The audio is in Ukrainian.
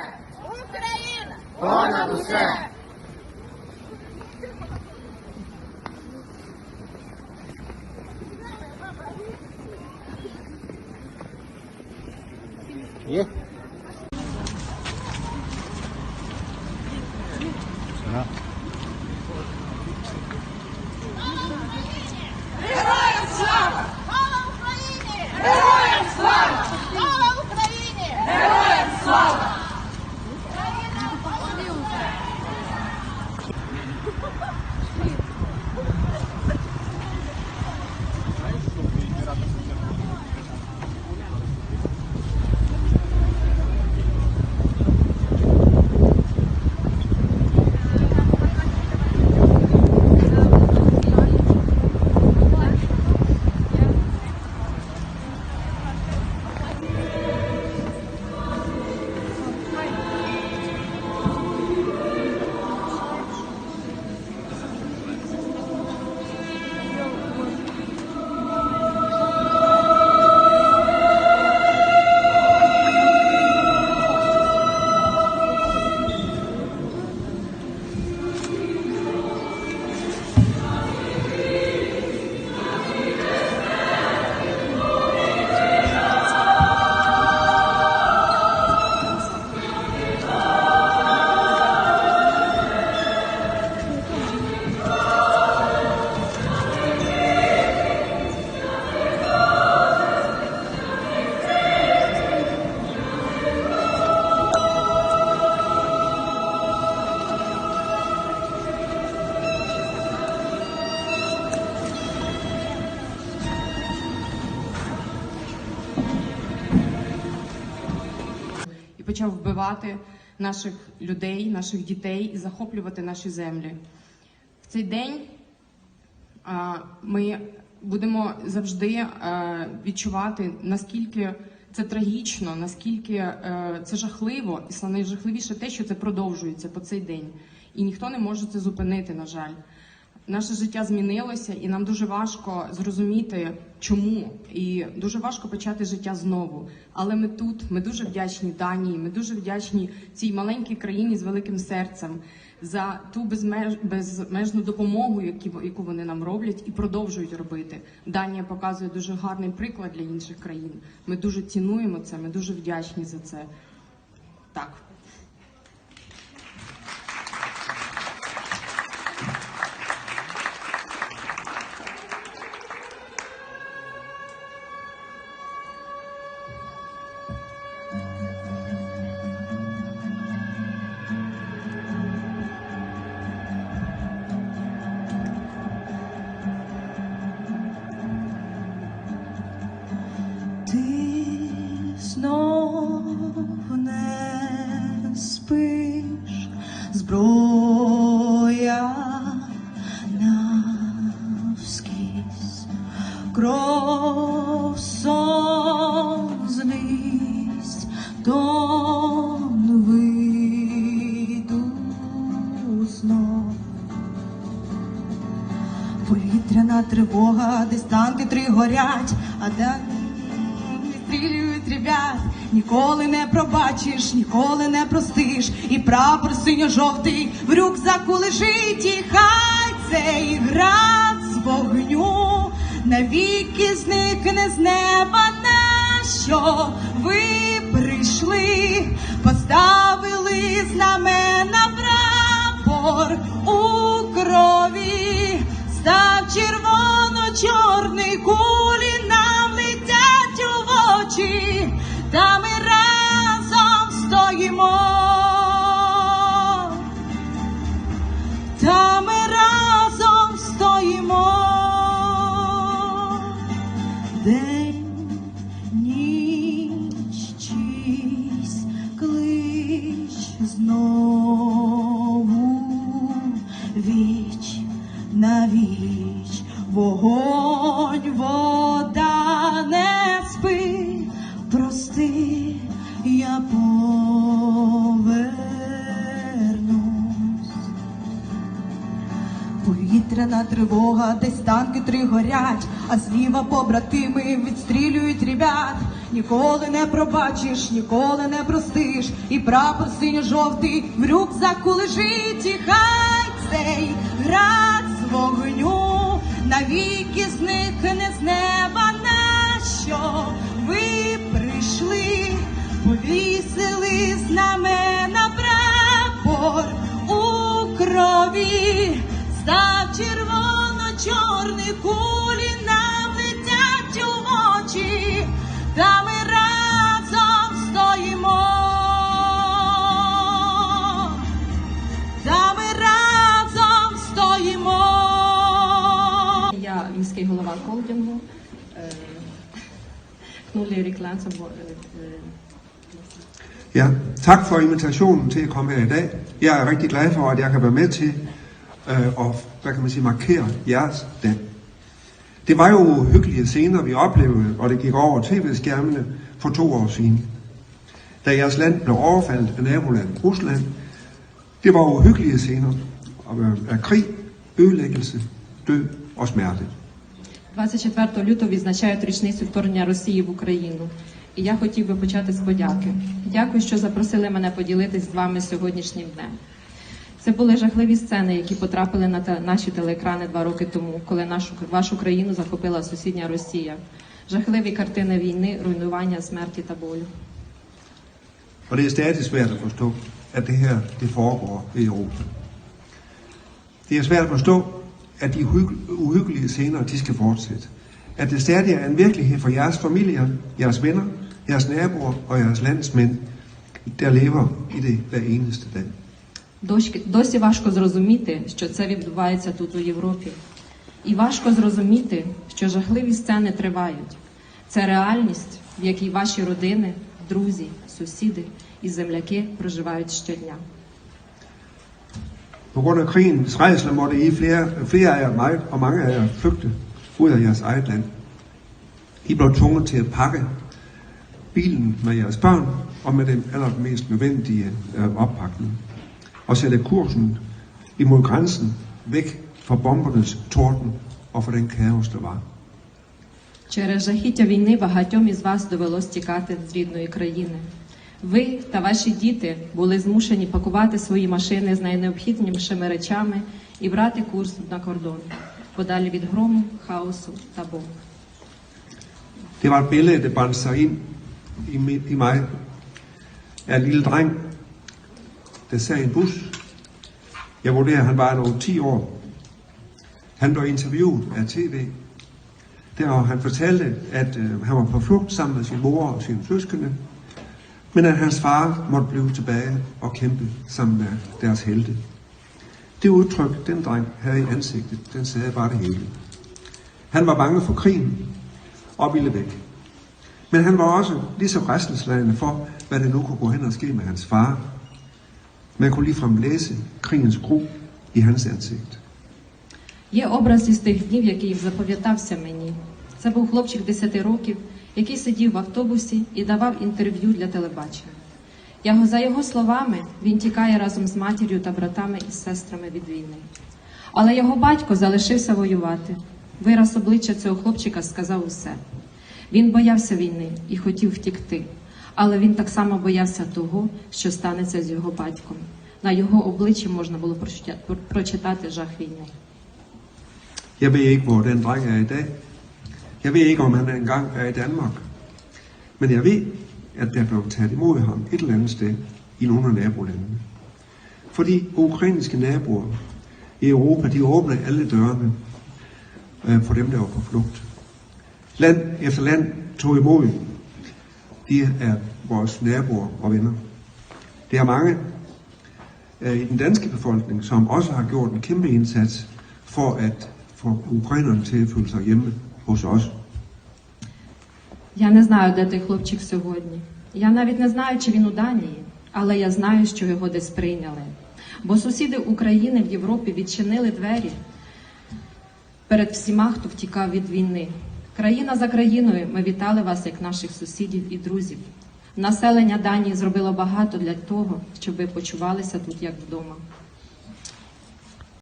усе! Україна! Понад усе! Є? На. Героям почав вбивати наших людей, наших дітей і захоплювати наші землі. В цей день ми будемо завжди е, відчувати, наскільки це трагічно, наскільки е, це жахливо, і найжахливіше те, що це продовжується по цей день. І ніхто не може це зупинити, на жаль. Наше життя змінилося, і нам дуже важко зрозуміти, чому, і дуже важко почати життя знову. Але ми тут, ми дуже вдячні Данії, ми дуже вдячні цій маленькій країні з великим серцем за ту безмеж, безмежну допомогу, яку вони нам роблять і продовжують робити. Данія показує дуже гарний приклад для інших країн. Ми дуже цінуємо це, ми дуже вдячні за це. Так. Кров сон злість. Повітряна тривога, десь танки три горять, а де відстрілюють ребят. Ніколи не пробачиш, ніколи не простиш, і прапор синьо-жовтий в рюкзаку лежить, і хай цей град з вогню навіки зникне з неба, на що ви прийшли, поставили знамена прапор у крові, став червоно-чорний кулі нам летять у очі, та ми разом стоїмо. Та ми віч, вогонь, вода, не спи, прости, я повернусь. Повітряна тривога, десь танки три горять, а зліва побратими відстрілюють ребят. ніколи не пробачиш, ніколи не простиш, і прапор синьо-жовтий в рюкзаку лежить, і хай цей град з вогню навіки зникне з неба, нащо ви прийшли, повісили знамена прапор у крові, став червоно-чорний кулі øh, Ja, tak for invitationen til at komme her i dag. Jeg er rigtig glad for, at jeg kan være med til øh, at hvad kan man sige, markere jeres dag. Det var jo uhyggelige scener, vi oplevede, og det gik over tv-skærmene for to år siden. Da jeres land blev overfaldet af nabolandet Rusland. Det var uhyggelige scener eh, af krig, ødelæggelse, død og smerte. 24 лютого відзначають річницю вторгнення Росії в Україну. І я хотів би почати з подяки. Дякую, що запросили мене поділитись з вами сьогоднішнім днем. Це були жахливі сцени, які потрапили на наші телеекрани два роки тому, коли нашу вашу країну захопила сусідня Росія. Жахливі картини війни, руйнування, смерті та болю. Og det er stadig svært at forstå, at det her det foregår i Europa. Det er svært at forstå, at de uhyggelige scener de skal fortsætte. At det stadig er en virkelighed for jeres familier, jeres venner, jeres naboer og jeres landsmænd, der lever i det hver eneste dag. Досі важко зрозуміти, що це відбувається тут у Європі. І важко зрозуміти, що жахливі сцени тривають. Це реальність, в якій ваші родини, друзі, сусіди і земляки проживають щодня. På grund af krigens rejsler måtte I flere, flere af jer meget, og mange af jer flygte ud af jeres eget land. I blev tvunget til at pakke bilen med jeres børn og med den allermest nødvendige øh, oppakning. Og sætte kursen imod grænsen væk fra bombernes torden og fra den kaos, der var. Через жахіття війни багатьом із вас довелось тікати з рідної країни. Ви та ваші діти були змушені пакувати свої машини з найнеобхіднішими речами і брати курс на кордон, подалі від грому, хаосу та бомб. Det var et billede, der brændte sig ind i, mi- i mig af en lille dreng, der sad i en bus. Jeg vurderer, at han var nogle 10 år. Han blev interviewet af tv, der hvor han fortalte, at øh, han var på flugt sammen med sin mor og sine søskende, men at hans far måtte blive tilbage og kæmpe sammen med deres helte. Det udtryk, den dreng havde i ansigtet, den sagde bare det hele. Han var bange for krigen, og ville væk. Men han var også lige så rædselsslagende for, hvad der nu kunne gå hen og ske med hans far. Man kunne ligefrem læse krigens gru i hans ansigt. Є образ із тих днів, який запам'ятався мені. Це був хлопчик 10 років, який сидів в автобусі і давав інтерв'ю для телебачення. За його словами, він тікає разом з матір'ю та братами і сестрами від війни. Але його батько залишився воювати. Вираз обличчя цього хлопчика сказав усе. Він боявся війни і хотів втікти, але він так само боявся того, що станеться з його батьком. На його обличчі можна було прочитати- жах війни. Jeg ved ikke, hvor den. Jeg ved ikke, om han engang er i Danmark. Men jeg ved, at der blev taget imod ham et eller andet sted i nogle af nabolandene. Fordi ukrainske naboer i Europa, de åbnede alle dørene øh, for dem, der var på flugt. Land efter land tog imod. De er vores naboer og venner. Det er mange øh, i den danske befolkning, som også har gjort en kæmpe indsats for at få ukrainerne til at føle sig hjemme hos os. Я не знаю, де той хлопчик сьогодні. Я навіть не знаю, чи він у Данії, але я знаю, що його десь прийняли. Бо сусіди України в Європі відчинили двері перед всіма, хто втікав від війни. Країна за країною ми вітали вас як наших сусідів і друзів. Населення Данії зробило багато для того, щоб ви почувалися тут як вдома.